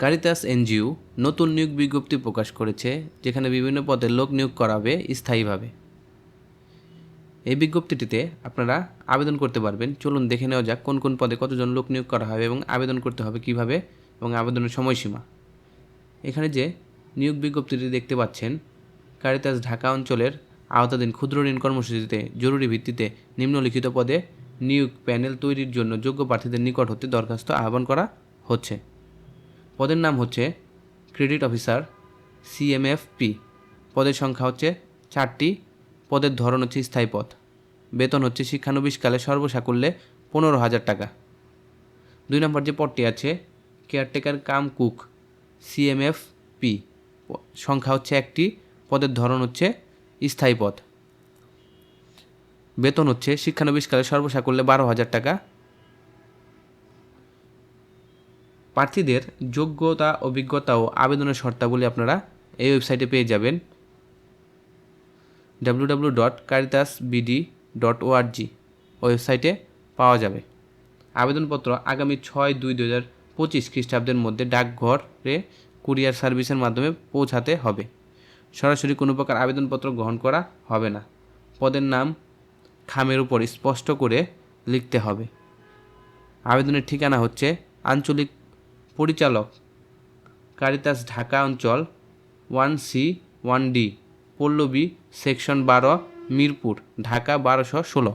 Caritas NGO নতুন নিয়োগ বিজ্ঞপ্তি প্রকাশ করেছে, যেখানে বিভিন্ন পদে লোক নিয়োগ করাবে স্থায়ীভাবে। এই বিজ্ঞপ্তিটিতে আপনারা আবেদন করতে পারবেন। চলুন দেখে নেওয়া যাক কোন কোন পদে কতজন লোক নিয়োগ করা হবে এবং আবেদন করতে হবে কীভাবে এবং আবেদনের সময়সীমা। এখানে যে নিয়োগ বিজ্ঞপ্তিটি দেখতে পাচ্ছেন কারিতাস ঢাকা অঞ্চলের আওতাধীন ক্ষুদ্র ঋণ কর্মসূচিতে জরুরি ভিত্তিতে নিম্নলিখিত পদে নিয়োগ প্যানেল তৈরির জন্য যোগ্য প্রার্থীদের নিকট হতে দরখাস্ত আহ্বান করা হচ্ছে। পদের নাম হচ্ছে ক্রেডিট অফিসার সিএমএফপি পদের সংখ্যা হচ্ছে চারটি। পদের ধরন হচ্ছে স্থায়ী পদ। বেতন হচ্ছে শিক্ষানবিশকালে সর্বসাকুল্যে পনেরো হাজার টাকা। দুই নম্বর যে পদটি আছে, কেয়ারটেকার কাম কুক সিএমএফপি সংখ্যা হচ্ছে একটি। পদের ধরন হচ্ছে স্থায়ী পদ। বেতন হচ্ছে শিক্ষানবিশকালে সর্বসাকুল্যে বারো হাজার টাকা। প্রার্থীদের যোগ্যতা, অভিজ্ঞতা ও আবেদনের শর্তাবলী আপনারা এই ওয়েবসাইটে পেয়ে যাবেন W dot Caritas BD dot ORG ওয়েবসাইটে পাওয়া যাবে। আবেদনপত্র আগামী ছয় দুই দু হাজার পঁচিশ খ্রিস্টাব্দের মধ্যে ডাকঘরে কুরিয়ার সার্ভিসের মাধ্যমে পৌঁছাতে হবে। সরাসরি কোনো প্রকার আবেদনপত্র গ্রহণ করা হবে না। পদের নাম খামের উপর স্পষ্ট করে লিখতে হবে। আবেদনের ঠিকানা হচ্ছে আঞ্চলিক পরিচালক। কারিতাস ঢাকা অঞ্চল, one C, one D, Pallabi, section বারো, মিরপুর, ঢাকা বারোশো ষোলো।